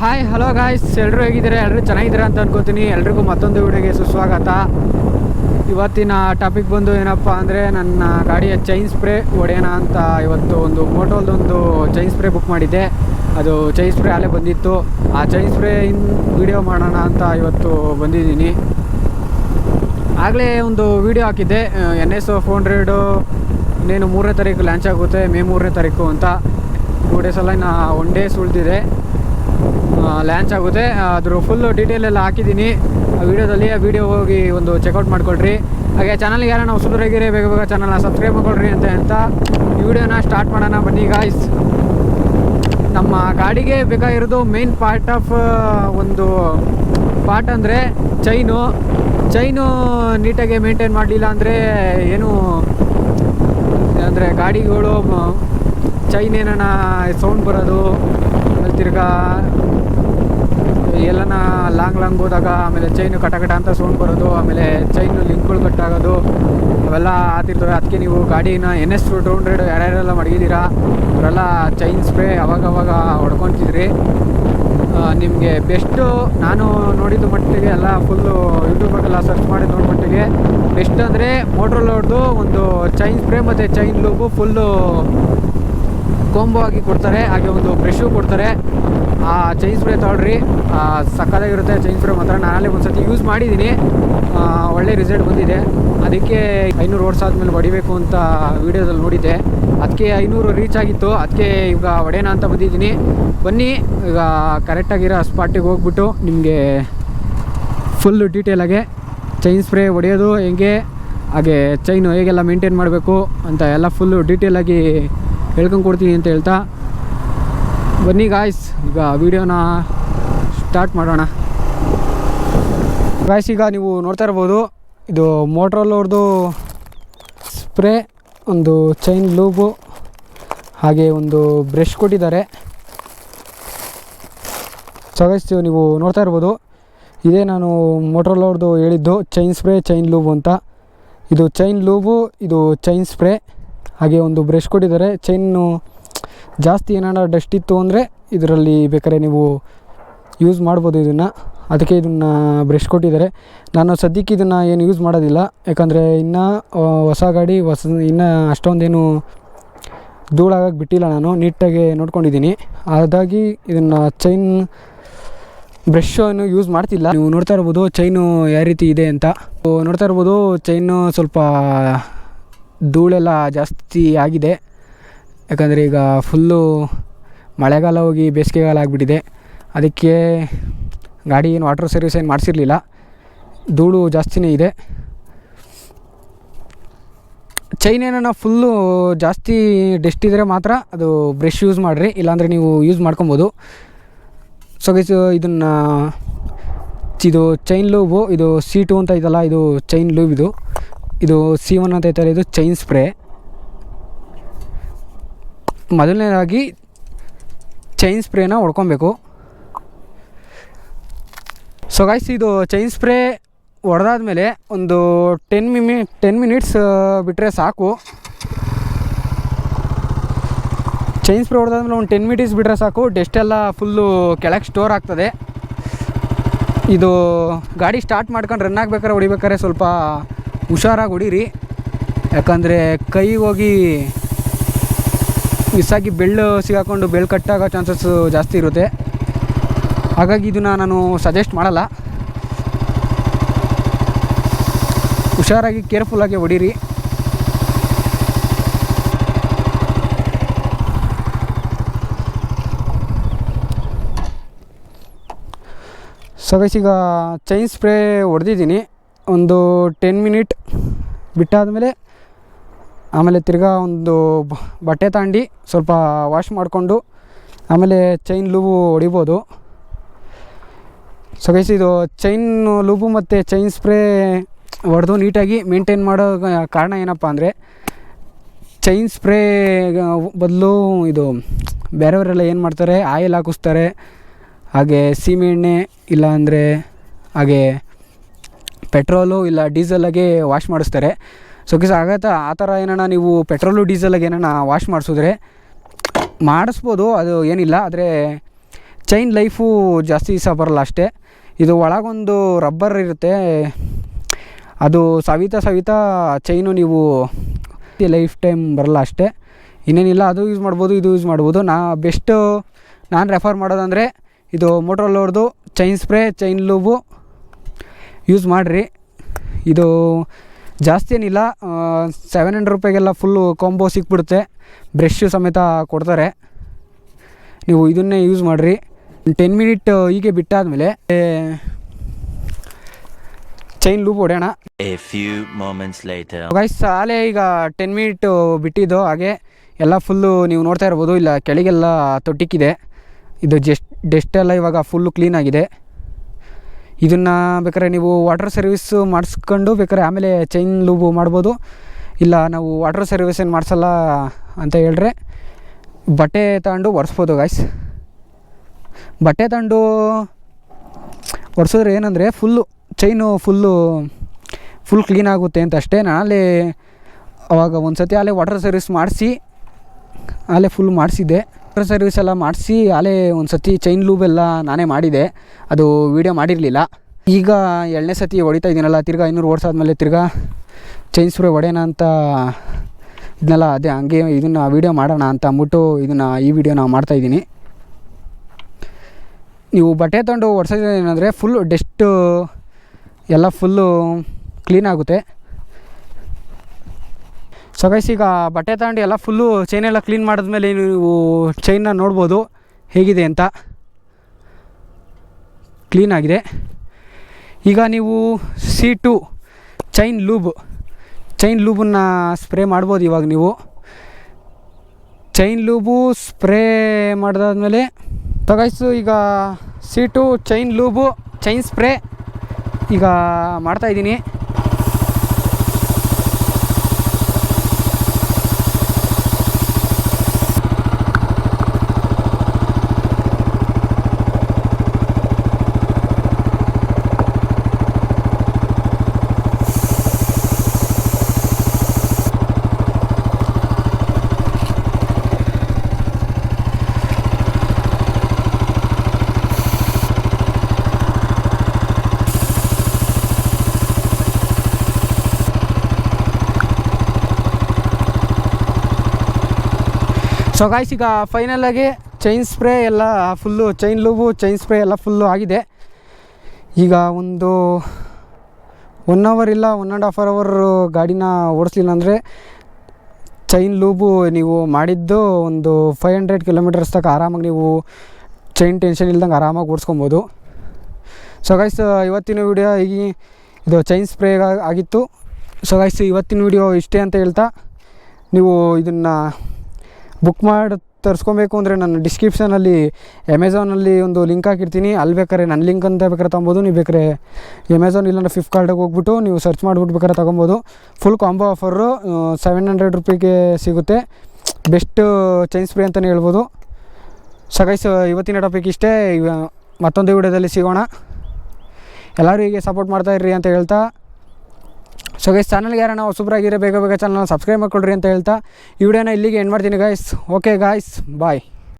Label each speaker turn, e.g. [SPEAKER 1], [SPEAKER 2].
[SPEAKER 1] Hi hello guys ಎಲ್ಲರೂ ಹೇಗಿದ್ದಾರೆ? ಎಲ್ಲರೂ ಚೆನ್ನಾಗಿದ್ದೀರಾ ಅಂತ ಅನ್ಕೋತೀನಿ. ಎಲ್ರಿಗೂ ಮತ್ತೊಂದು ವಿಡಿಯೋಗೆ ಸುಸ್ವಾಗತ. ಇವತ್ತಿನ ಟಾಪಿಕ್ ಬಂದು ಏನಪ್ಪ ಅಂದರೆ ನನ್ನ ಗಾಡಿಯ ಚೈನ್ ಸ್ಪ್ರೇ ಹೊಡೆಯೋಣ ಅಂತ ಇವತ್ತು ಒಂದು ಮೋಟೋಲ್ದೊಂದು ಚೈನ್ ಸ್ಪ್ರೇ ಬುಕ್ ಮಾಡಿದ್ದೆ. ಅದು ಚೈನ್ ಸ್ಪ್ರೇ ಅಲ್ಲೇ ಬಂದಿತ್ತು. ಆ ಚೈನ್ ಸ್ಪ್ರೇ ಇನ್ ವಿಡಿಯೋ ಮಾಡೋಣ ಅಂತ ಇವತ್ತು ಬಂದಿದ್ದೀನಿ. ಆಗಲೇ ಒಂದು ವಿಡಿಯೋ ಹಾಕಿದ್ದೆ. ಎನ್ ಎಸ್ ಫೋರ್ ಹಂಡ್ರೆಡು ಇನ್ನೇನು ಮೂರನೇ ತಾರೀಕು ಲಾಂಚ್ ಆಗುತ್ತೆ, ಮೇ ಮೂರನೇ ತಾರೀಕು ಅಂತ. ಟೂ ಡೇಸ್ ಎಲ್ಲ ಇನ್ನು ಒನ್ ಡೇಸ್ ಉಳಿದಿದೆ ಲಾಂಚ್ ಆಗುತ್ತೆ. ಅದ್ರ ಫುಲ್ಲು ಡೀಟೇಲ್ ಎಲ್ಲ ಹಾಕಿದ್ದೀನಿ. ಆ ವಿಡಿಯೋದಲ್ಲಿ ಆ ವಿಡಿಯೋ ಹೋಗಿ ಒಂದು ಚೆಕ್ಔಟ್ ಮಾಡ್ಕೊಳ್ರಿ. ಹಾಗೆ ಚಾನಲ್ಗೆ ಯಾರನ್ನ ಹೊಸಬರಾಗಿರಿ ಬೇಗ ಬೇಗ ಚಾನಲ್ನ ಸಬ್ಸ್ಕ್ರೈಬ್ ಮಾಡ್ಕೊಳ್ರಿ ಅಂತ ಅಂತ ಈ ವಿಡಿಯೋನ ಸ್ಟಾರ್ಟ್ ಮಾಡೋಣ. ಬನ್ನಿ ಗಾಯ್ಸ್ ನಮ್ಮ ಗಾಡಿಗೆ ಬೇಕಾಗಿರೋದು ಮೇನ್ ಪಾರ್ಟ್ ಆಫ್ ಒಂದು ಪಾರ್ಟ್ ಅಂದರೆ ಚೈನು ಚೈನು ನೀಟಾಗಿ ಮೇಂಟೈನ್ ಮಾಡಲಿಲ್ಲ ಅಂದರೆ ಏನು, ಅಂದರೆ ಗಾಡಿಗಳು ಚೈನ್ ಏನಾನ ಸೌಂಡ್ ಬರೋದು ತಿರ್ಗಾ ಎಲ್ಲನ ಲಾಂಗ್ ಲಾಂಗ್ ಹೋದಾಗ ಆಮೇಲೆ ಚೈನು ಕಟ ಕಟ ಅಂತ ಸೌಂಡ್ ಬರೋದು, ಆಮೇಲೆ ಚೈನು ಲಿಂಕ್ಗಳು ಕಟ್ಟಾಗೋದು ಅವೆಲ್ಲ ಆತಿರ್ತವೆ. ಅದಕ್ಕೆ ನೀವು ಗಾಡಿನ ಎನ್ ಎಸ್ ಟು ಹಂಡ್ರೆಡ್ ಯಾರ್ಯಾರೆಲ್ಲ ಮಡಗಿದ್ದೀರಾ? ಅವರೆಲ್ಲ ಚೈನ್ ಸ್ಪ್ರೇ ಅವಾಗವಾಗ ಹೊಡ್ಕೊತಿದ್ರಿ. ನಿಮಗೆ ಬೆಸ್ಟು ನಾನು ನೋಡಿದ ಮಟ್ಟಿಗೆ ಎಲ್ಲ ಫುಲ್ಲು ಯೂಟ್ಯೂಬಲ್ಲೆಲ್ಲ ಸರ್ಚ್ ಮಾಡಿ ನೋಡೋ ಮಟ್ಟಿಗೆ ಬೆಸ್ಟ್ ಅಂದರೆ ಮೋಟ್ರಲ್ಲೋಡ್ದು ಒಂದು ಚೈನ್ ಸ್ಪ್ರೇ ಮತ್ತು ಚೈನ್ ಲೂಬು ಫುಲ್ಲು ಕೊಂಬು ಆಗಿ ಕೊಡ್ತಾರೆ. ಹಾಗೆ ಒಂದು ಬ್ರಷು ಕೊಡ್ತಾರೆ. ಆ ಚೈನ್ ಸ್ಪ್ರೇ ತೊಗೊಳ್ರಿ. ಸಕ್ಕತ್ತಾಗಿರುತ್ತೆ ಚೈನ್ ಸ್ಪ್ರೇ ಮಾತ್ರ. ನಾನಲ್ಲೇ ಒಂದು ಸರ್ತಿ ಯೂಸ್ ಮಾಡಿದ್ದೀನಿ ಒಳ್ಳೆ ರಿಸಲ್ಟ್ ಬಂದಿದೆ. ಅದಕ್ಕೆ ಐನೂರು ವರ್ಷ ಆದಮೇಲೆ ಹೊಡಿಬೇಕು ಅಂತ ವೀಡಿಯೋದಲ್ಲಿ ನೋಡಿದ್ದೆ. ಅದಕ್ಕೆ ಐನೂರು ರೀಚ್ ಆಗಿತ್ತು. ಅದಕ್ಕೆ ಈಗ ಹೊಡೆಯೋಣ ಅಂತ ಬಂದಿದ್ದೀನಿ. ಬನ್ನಿ, ಈಗ ಕರೆಕ್ಟಾಗಿರೋ ಸ್ಪಾಟಿಗೆ ಹೋಗ್ಬಿಟ್ಟು ನಿಮಗೆ ಫುಲ್ಲು ಡೀಟೇಲಾಗೆ ಚೈನ್ ಸ್ಪ್ರೇ ಹೊಡೆಯೋದು ಹೆಂಗೆ, ಹಾಗೆ ಚೈನು ಹೇಗೆಲ್ಲ ಮೇಂಟೈನ್ ಮಾಡಬೇಕು ಅಂತ ಎಲ್ಲ ಫುಲ್ಲು ಡೀಟೇಲಾಗಿ ಹೇಳ್ಕೊಂಡು ಕೊಡ್ತೀನಿ ಅಂತ ಹೇಳ್ತಾ ಬನ್ನಿ ಗಾಯ್ಸ್ ಈಗ ವಿಡಿಯೋನ ಸ್ಟಾರ್ಟ್ ಮಾಡೋಣ. ಗಾಯ್ಸ್ ಈಗ ನೀವು ನೋಡ್ತಾ ಇರ್ಬೋದು, ಇದು ಮೋಟ್ರಲ್ಲವ್ರದ್ದು ಸ್ಪ್ರೇ ಒಂದು ಚೈನ್ ಲೂಬು ಹಾಗೆ ಒಂದು ಬ್ರಷ್ ಕೊಟ್ಟಿದ್ದಾರೆ. ಸೊ ಗೈಸ್ ನೀವು ನೋಡ್ತಾ ಇರ್ಬೋದು, ಇದೇ ನಾನು ಮೋಟ್ರಲ್ಲವ್ರದ್ದು ಹೇಳಿದ್ದು ಚೈನ್ ಸ್ಪ್ರೇ ಚೈನ್ ಲೂಬು ಅಂತ. ಇದು ಚೈನ್ ಲೂಬು ಇದು ಚೈನ್ ಸ್ಪ್ರೇ ಹಾಗೆ ಒಂದು ಬ್ರಷ್ ಕೊಟ್ಟಿದ್ದಾರೆ. ಚೈನು ಜಾಸ್ತಿ ಏನಾರ ಡಸ್ಟ್ ಇತ್ತು ಅಂದರೆ ಇದರಲ್ಲಿ ಬೇಕಾದ್ರೆ ನೀವು ಯೂಸ್ ಮಾಡ್ಬೋದು ಇದನ್ನು. ಅದಕ್ಕೆ ಇದನ್ನು ಬ್ರಷ್ ಕೊಟ್ಟಿದ್ದಾರೆ. ನಾನು ಸದ್ಯಕ್ಕೆ ಇದನ್ನು ಏನು ಯೂಸ್ ಮಾಡೋದಿಲ್ಲ. ಯಾಕಂದರೆ ಇನ್ನೂ ಹೊಸ ಗಾಡಿ, ಹೊಸ, ಇನ್ನು ಅಷ್ಟೊಂದೇನು ಧೂಳಾಗಕ್ಕೆ ಬಿಟ್ಟಿಲ್ಲ ನಾನು. ನೀಟಾಗಿ ನೋಡ್ಕೊಂಡಿದ್ದೀನಿ. ಅದಾಗಿ ಇದನ್ನು ಚೈನ್ ಬ್ರಷ್ ಏನು ಯೂಸ್ ಮಾಡ್ತಿಲ್ಲ. ನೀವು ನೋಡ್ತಾ ಇರ್ಬೋದು ಚೈನು ಯಾವ ರೀತಿ ಇದೆ ಅಂತ. ನೋಡ್ತಾ ಇರ್ಬೋದು ಚೈನು ಸ್ವಲ್ಪ ಧೂಳೆಲ್ಲ ಜಾಸ್ತಿ ಆಗಿದೆ. ಯಾಕಂದರೆ ಈಗ ಫುಲ್ಲು ಮಳೆಗಾಲ ಹೋಗಿ ಬೇಸಿಗೆಗಾಲ ಆಗಿಬಿಟ್ಟಿದೆ. ಅದಕ್ಕೆ ಗಾಡಿ ಏನು ವಾಟರ್ ಸರ್ವಿಸ್ ಏನು ಮಾಡಿಸಿರ್ಲಿಲ್ಲ. ಧೂಳು ಜಾಸ್ತಿನೇ ಇದೆ. ಚೈನ್ ಏನೋ ಫುಲ್ಲು ಜಾಸ್ತಿ ಡೆಸ್ಟ್ ಇದ್ದರೆ ಮಾತ್ರ ಅದು ಬ್ರಷ್ ಯೂಸ್ ಮಾಡಿರಿ. ಇಲ್ಲಾಂದರೆ ನೀವು ಯೂಸ್ ಮಾಡ್ಕೊಬೋದು. ಸೊ ಗೈಸ್ ಇದನ್ನು ಇದು ಚೈನ್ ಲೂಬು ಇದು ಸಿ ಟು ಅಂತ ಇದಲ್ಲ ಇದು ಚೈನ್ ಲೂಬ್ ಇದು. ಇದು ಸಿ ಒನ್ ಅಂತ ಐತಲ್ಲ, ಇದು ಚೈನ್ ಸ್ಪ್ರೇ ಮೊದಲನೇದಾಗಿ ಚೈನ್ ಸ್ಪ್ರೇನ ಹೊಡ್ಕೊಬೇಕು ಸೊ ಗಾಯ್ಸ್ ಇದು ಚೈನ್ ಸ್ಪ್ರೇ ಹೊಡೆದಾದ್ಮೇಲೆ ಒಂದು ಟೆನ್ ಮಿಮಿ ಟೆನ್ ಮಿನಿಟ್ಸ್ ಬಿಟ್ಟರೆ ಸಾಕು. ಚೈನ್ ಸ್ಪ್ರೇ ಹೊಡೆದಾದ್ಮೇಲೆ ಒಂದು ಟೆನ್ ಮಿನಿಟ್ಸ್ ಬಿಟ್ಟರೆ ಸಾಕು. ಡೆಸ್ಟ್ ಎಲ್ಲ ಫುಲ್ಲು ಕೆಳಗೆ ಸ್ಟೋರ್ ಆಗ್ತದೆ. ಇದು ಗಾಡಿ ಸ್ಟಾರ್ಟ್ ಮಾಡ್ಕೊಂಡು ರನ್ ಆಗ್ಬೇಕಾದ್ರೆ ಹೊಡಿಬೇಕಾದ್ರೆ ಸ್ವಲ್ಪ ಹುಷಾರಾಗಿ ಹೊಡೀರಿ. ಯಾಕಂದರೆ ಕೈ ಹೋಗಿ ಮಿಸ್ಸಾಗಿ ಬೆಳ್ಳು ಸಿಗಾಕೊಂಡು ಬೆಳ್ ಕಟ್ಟಾಗೋ ಚಾನ್ಸಸ್ ಜಾಸ್ತಿ ಇರುತ್ತೆ. ಹಾಗಾಗಿ ಇದನ್ನು ನಾನು ಸಜೆಸ್ಟ್ ಮಾಡಲ್ಲ. ಹುಷಾರಾಗಿ ಕೇರ್ಫುಲ್ಲಾಗಿ ಹೊಡೀರಿ. ಸೊ ಗೈಸ್ ಈಗ ಚೈನ್ ಸ್ಪ್ರೇ ಹೊಡೆದಿದ್ದೀನಿ. ಒಂದು ಟೆನ್ ಮಿನಿಟ್ ಬಿಟ್ಟಾದಮೇಲೆ ಆಮೇಲೆ ತಿರ್ಗಾ ಒಂದು ಬಟ್ಟೆ ತಾಂಡಿ ಸ್ವಲ್ಪ ವಾಶ್ ಮಾಡಿಕೊಂಡು ಆಮೇಲೆ ಚೈನ್ ಲೂಬು ಹೊಡಿಬೋದು. ಸೊ ಗೈಸ್ ಇದು ಚೈನ್ ಲೂಬು ಮತ್ತು ಚೈನ್ ಸ್ಪ್ರೇ ಹೊಡೆದು ನೀಟಾಗಿ ಮೇಂಟೈನ್ ಮಾಡೋ ಕಾರಣ ಏನಪ್ಪ ಅಂದರೆ ಚೈನ್ ಸ್ಪ್ರೇ ಬದಲು ಇದು ಬೇರೆಯವರೆಲ್ಲ ಏನು ಮಾಡ್ತಾರೆ ಆಯಿಲ್ ಹಾಕಿಸ್ತಾರೆ, ಹಾಗೆ ಸೀಮೆಎಣ್ಣೆ ಇಲ್ಲ ಅಂದರೆ ಹಾಗೆ ಪೆಟ್ರೋಲು ಇಲ್ಲ ಡೀಸೆಲಾಗೆ ವಾಶ್ ಮಾಡಿಸ್ತಾರೆ. ಸೊ ಕಿಸ್ ಆಗತ್ತಾ ಆ ಥರ ಏನಾನ ನೀವು ಪೆಟ್ರೋಲು ಡೀಸೆಲಾಗ ಏನಾನ ವಾಶ್ ಮಾಡಿಸಿದ್ರೆ ಮಾಡಿಸ್ಬೋದು, ಅದು ಏನಿಲ್ಲ, ಆದರೆ ಚೈನ್ ಲೈಫು ಜಾಸ್ತಿ ದಿವಸ ಬರಲ್ಲ ಅಷ್ಟೇ. ಇದು ಒಳಗೊಂದು ರಬ್ಬರ್ ಇರುತ್ತೆ. ಅದು ಸವಿತಾ ಸವಿತಾ ಚೈನು ನೀವು ಲೈಫ್ ಟೈಮ್ ಬರಲ್ಲ ಅಷ್ಟೇ. ಇನ್ನೇನಿಲ್ಲ, ಅದು ಯೂಸ್ ಮಾಡ್ಬೋದು, ಇದು ಯೂಸ್ ಮಾಡ್ಬೋದು. ನಾ ಬೆಸ್ಟು ನಾನು ರೆಫರ್ ಮಾಡೋದಂದರೆ, ಇದು ಮೋಟ್ರೋಲೋರ್ದು chain spray chain lube use ಮಾಡಿರಿ. ಇದು ಜಾಸ್ತಿ ಏನಿಲ್ಲ ಸೆವೆನ್ ಹಂಡ್ರೆಡ್ ರೂಪಾಯಿಗೆಲ್ಲ ಫುಲ್ಲು ಕಾಂಬೋ ಸಿಕ್ಬಿಡುತ್ತೆ. ಬ್ರಷ್ ಸಮೇತ ಕೊಡ್ತಾರೆ. ನೀವು ಇದನ್ನೇ ಯೂಸ್ ಮಾಡಿರಿ. ಟೆನ್ ಮಿನಿಟ್ ಹೀಗೆ ಬಿಟ್ಟಾದಮೇಲೆ ಚೈನ್ ಲೂಪ್ ಹೊಡೆಯೋಣ. ಗೈಸ್ ಆಲೆ ಈಗ ಟೆನ್ ಮಿನಿಟ್ ಬಿಟ್ಟಿದ್ದು. ಹಾಗೆ ಎಲ್ಲ ಫುಲ್ಲು ನೀವು ನೋಡ್ತಾ ಇರ್ಬೋದು. ಇಲ್ಲ ಕೆಳಗೆಲ್ಲ ತೊಟ್ಟಿಕ್ಕಿದೆ. ಇದು ಜಸ್ಟ್ ಡೆಸ್ಟ್ ಎಲ್ಲ ಇವಾಗ ಫುಲ್ಲು ಕ್ಲೀನ್ ಆಗಿದೆ. ಇದನ್ನು ಬೇಕಾದ್ರೆ ನೀವು ವಾಟರ್ ಸರ್ವಿಸ್ ಮಾಡಿಸ್ಕೊಂಡು ಬೇಕಾದ್ರೆ ಆಮೇಲೆ ಚೈನ್ ಲೂಬು ಮಾಡ್ಬೋದು. ಇಲ್ಲ, ನಾವು ವಾಟರ್ ಸರ್ವಿಸ್ ಏನು ಮಾಡಿಸಲ್ಲ ಅಂತ ಹೇಳಿದ್ರೆ ಬಟ್ಟೆ ತಗೊಂಡು ಒರೆಸ್ಬೋದು ಗಾಯ್ಸ್ ಬಟ್ಟೆ ತಗೊಂಡು ಒರೆಸಿದ್ರೆ ಏನಂದರೆ full chain full full clean ಆಗುತ್ತೆ ಅಂತ ಅಷ್ಟೇ. ನಾಳೆ ಅವಾಗ ಒಂದು ಸತಿ ಅಲ್ಲಿ ವಾಟರ್ ಸರ್ವಿಸ್ ಮಾಡಿಸಿ ಅಲ್ಲೇ ಫುಲ್ ಮಾಡಿಸಿದ್ದೆ. ಮೋಟ್ರ್ ಸರ್ವಿಸ್ ಎಲ್ಲ ಮಾಡಿಸಿ ಅಲ್ಲೇ ಒಂದು ಸತಿ ಚೈನ್ ಲೂಬ್ ಎಲ್ಲ ನಾನೇ ಮಾಡಿದೆ. ಅದು ವೀಡಿಯೋ ಮಾಡಿರಲಿಲ್ಲ. ಈಗ ಎರಡನೇ ಸತಿ ಹೊಡಿತಾ ಇದ್ದೀನಲ್ಲ, ತಿರ್ಗಾ ಐನೂರು ಓಡಿಸಾದ್ಮೇಲೆ ತಿರ್ಗಾ ಚೈನ್ ಸ್ಪ್ರೇ ಹೊಡೆಯೋಣ ಅಂತ ಇದನ್ನೆಲ್ಲ ಅದೇ ಹಂಗೆ ಇದನ್ನು ವೀಡಿಯೋ ಮಾಡೋಣ ಅಂತ ಅಂದ್ಬಿಟ್ಟು ಇದನ್ನು ಈ ವಿಡಿಯೋ ನಾವು ಮಾಡ್ತಾಯಿದ್ದೀನಿ ನೀವು ಬಟ್ಟೆ ತೊಗೊಂಡು ಒಡ್ಸೋದು ಏನಂದರೆ ಫುಲ್ಲು ಡೆಸ್ಟು ಎಲ್ಲ ಫುಲ್ಲು ಕ್ಲೀನ್ ಆಗುತ್ತೆ. ಸೊ ಗೈಸ್ ಈಗ ಬಟ್ಟೆ ತಗೊಂಡು ಎಲ್ಲ ಫುಲ್ಲು ಚೈನ್ ಎಲ್ಲ ಕ್ಲೀನ್ ಮಾಡಿದ್ಮೇಲೆ ನೀವು ಚೈನ್ನ ನೋಡ್ಬೋದು. ಹೇಗಿದೆ ಅಂತ. ಕ್ಲೀನ್ ಆಗಿದೆ. ಈಗ ನೀವು see to chain lube chain ಲೂಬನ್ನು spray ಮಾಡ್ಬೋದು ಇವಾಗ ನೀವು. ಚೈನ್ ಲೂಬು ಸ್ಪ್ರೇ ಮಾಡಿದಾದ್ಮೇಲೆ ತಗಾಯಿಸು, ಈಗ see to chain lube chain spray ಈಗ ಮಾಡ್ತಾಯಿದ್ದೀನಿ ಸೊ ಗಾಯ್ಸ್ ಈಗ ಫೈನಲಾಗಿ ಚೈನ್ ಸ್ಪ್ರೇ ಎಲ್ಲ full chain lube chain spray ಎಲ್ಲ ಫುಲ್ಲು ಆಗಿದೆ. ಈಗ ಒಂದು ಒನ್ ಅವರ್ ಇಲ್ಲ ಒನ್ ಆ್ಯಂಡ್ ಹಾಫ್ ಅವರ್ ಗಾಡಿನ ಓಡಿಸ್ಲಿಲ್ಲ ಅಂದರೆ ಚೈನ್ ಲೂಬು ನೀವು ಮಾಡಿದ್ದು ಒಂದು ಫೈವ್ ಹಂಡ್ರೆಡ್ ಕಿಲೋಮೀಟರ್ಸ್ ತನಕ ಆರಾಮಾಗಿ ನೀವು ಚೈನ್ ಟೆನ್ಷನ್ ಇಲ್ದಂಗೆ ಆರಾಮಾಗಿ ಓಡಿಸ್ಕೊಬೋದು. ಸೊ ಗಾಯ್ಸ್ ಇವತ್ತಿನ ವಿಡಿಯೋ ಈಗ ಇದು ಚೈನ್ ಸ್ಪ್ರೇ ಆಗಿತ್ತು. ಸೊ ಗಾಯ್ಸ್ ಇವತ್ತಿನ ವಿಡಿಯೋ ಇಷ್ಟೇ ಅಂತ ಹೇಳ್ತಾ, ನೀವು ಇದನ್ನು ಬುಕ್ ಮಾಡಿ ತರಿಸ್ಕೊಬೇಕು ಅಂದರೆ ನಾನು ಡಿಸ್ಕ್ರಿಪ್ಷನಲ್ಲಿ ಅಮೆಝಾನಲ್ಲಿ ಒಂದು ಲಿಂಕ್ ಹಾಕಿರ್ತೀನಿ. ಅಲ್ಲಿ ಬೇಕಾದ್ರೆ ನನ್ನ ಲಿಂಕ್ ಅಂತ ಬೇಕಾದ್ರೆ ತೊಗೊಬೋದು, ನೀವು ಬೇಕಾದ್ರೆ ಅಮೆಝಾನ್ ಇಲ್ಲಾಂದ್ರೆ ಫ್ಲಿಪ್ಕಾರ್ಟಿಗೆ ಹೋಗ್ಬಿಟ್ಟು ನೀವು ಸರ್ಚ್ ಮಾಡಿಬಿಟ್ಟು ಬೇಕಾದ್ರೆ ತೊಗೊಬೋದು. Full combo offer seven hundred ರುಪಿಗೆ ಸಿಗುತ್ತೆ. ಬೆಸ್ಟ್ ಚೈನ್ ಸ್ಪ್ರೇ ಅಂತಲೇ ಹೇಳ್ಬೋದು. ಸಗೈಸ್ ಇವತ್ತಿನ ಟಾಪಿಕ್ ಇಷ್ಟೇ. ಮತ್ತೊಂದು ವಿಡಿಯೋದಲ್ಲಿ ಸಿಗೋಣ. ಎಲ್ಲರೂ ಹೀಗೆ ಸಪೋರ್ಟ್ ಮಾಡ್ತಾ ಇರ್ರಿ ಅಂತ ಹೇಳ್ತಾ ಸೊ ಗೈಸ್ ಚಾನಲ್ಗೆ ಯಾರನ್ನ ಹೊಸಬ್ರಾಗಿರೋ ಬೇಗ ಬೇಗ ಚಾನಲ್ನ ಸಬ್ಸ್ಕ್ರೈಬ್ ಮಾಡ್ಕೊಳ್ರಿ ಅಂತ ಹೇಳ್ತಾ ಈ ವಿಡಿಯೋನ ಇಲ್ಲಿಗೆ ಎಂಡ್ ಮಾಡ್ತೀನಿ ಗಾಯ್ಸ್ ಓಕೆ ಗಾಯ್ಸ್ ಬಾಯ್